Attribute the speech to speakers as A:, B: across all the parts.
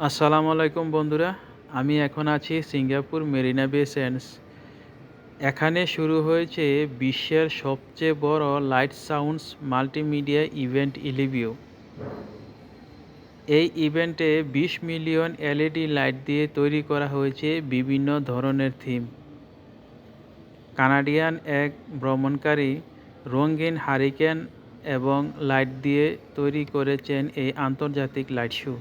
A: আসসালামু আলাইকুম বন্ধুরা, আমি এখন আছি সিঙ্গাপুর মেরিনা বে স্যান্ডস এখানে শুরু হয়েছে বিশ্বের সবচেয়ে বড় লাইট সাউন্ডস মাল্টিমিডিয়া ইভেন্ট ইলিভিউ। এই ইভেন্টে বিশ মিলিয়ন এলইডি লাইট দিয়ে তৈরি করা হয়েছে বিভিন্ন ধরনের থিম। কানাডিয়ান এক ভ্রমণকারী রঙিন হারিকেন এবং লাইট দিয়ে তৈরি করেছেন এই আন্তর্জাতিক লাইট শো।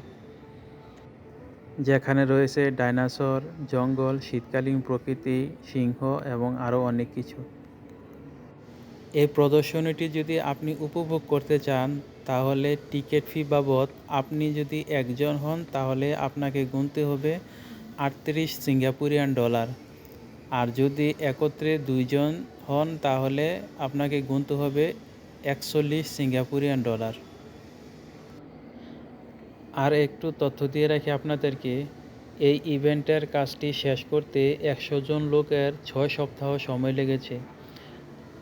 A: যেখানে রয়েছে ডাইনোসর, জঙ্গল, শীতকালীন প্রকৃতি, সিংহ এবং আরও অনেক কিছু। এই প্রদর্শনীটি যদি আপনি উপভোগ করতে চান, তাহলে টিকিট ফি বাবদ আপনি যদি একজন হন, তাহলে আপনাকে গুনতে হবে আটত্রিশ সিঙ্গাপুরিয়ান ডলার। আর যদি একত্রে দুইজন হন, তাহলে আপনাকে গুনতে হবে একচল্লিশ সিঙ্গাপুরিয়ান ডলার। আর একটু তথ্য দিয়ে রাখি আপনাদেরকে, এই ইভেন্টের কাজটি শেষ করতে একশো জন লোকের ছয় সপ্তাহ সময় লেগেছে।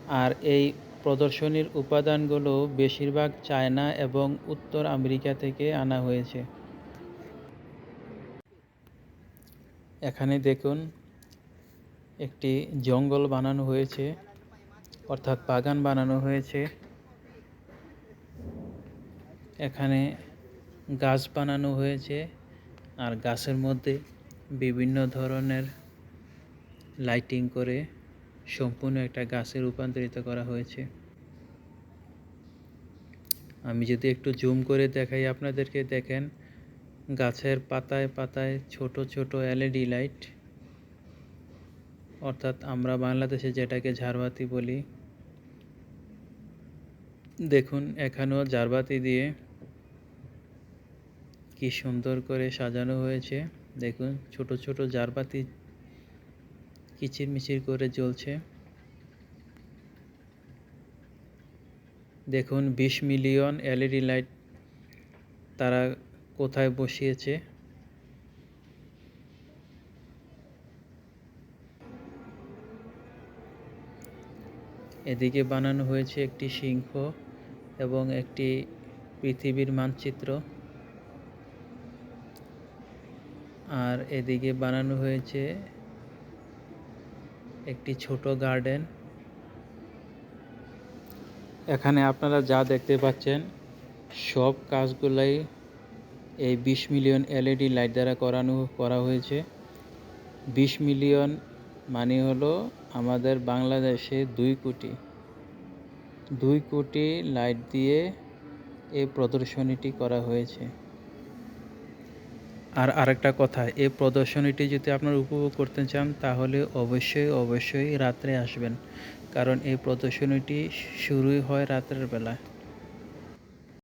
A: আর এই প্রদর্শনীর উপাদানগুলো বেশিরভাগ চায়না এবং উত্তর আমেরিকা থেকে আনা হয়েছে। এখানে দেখুন, একটি জঙ্গল বানানো হয়েছে, অর্থাৎ বাগান বানানো হয়েছে। এখানে গাছ বানানো হয়েছে আর গাছের মধ্যে বিভিন্ন ধরনের লাইটিং করে সম্পূর্ণ একটা গাছে রূপান্তরিত করা হয়েছে। আমি যদি একটু জুম করে দেখাই আপনাদেরকে, দেখেন গাছের পাতায় পাতায় ছোট ছোট এলইডি লাইট অর্থাৎ আমরা বাংলাদেশে যেটাকে ঝাড়বাতি বলি, দেখুন এখানেও ঝাড়বাতি দিয়ে কি সুন্দর করে সাজানো হয়েছে। দেখুন, ছোট ছোট জারবাতি কিচিরমিচির করে জ্বলছে। দেখুন, বিশ মিলিয়ন এলইডি লাইট তারা কোথায় বসিয়েছে। এদিকে বানানো হয়েছে একটি সিংহ এবং একটি পৃথিবীর মানচিত্র। আর এদিকে বানানো হয়েছে একটি ছোট গার্ডেন। এখানে আপনারা যা দেখতে পাচ্ছেন, সব কাজগুলাই এই বিশ মিলিয়ন এলইডি লাইট দ্বারা করানো, করা হয়েছে। বিশ মিলিয়ন মানে হলো আমাদের বাংলাদেশে দুই কোটি। দুই কোটি লাইট দিয়ে এই প্রদর্শনীটি করা হয়েছে। আর আরেকটা কথা, এই প্রদর্শনীটি যদি আপনারা উপভোগ করতে চান, তাহলে অবশ্যই অবশ্যই রাত্রে আসবেন। কারণ এই প্রদর্শনীটি শুরুই হয় রাতের বেলায়।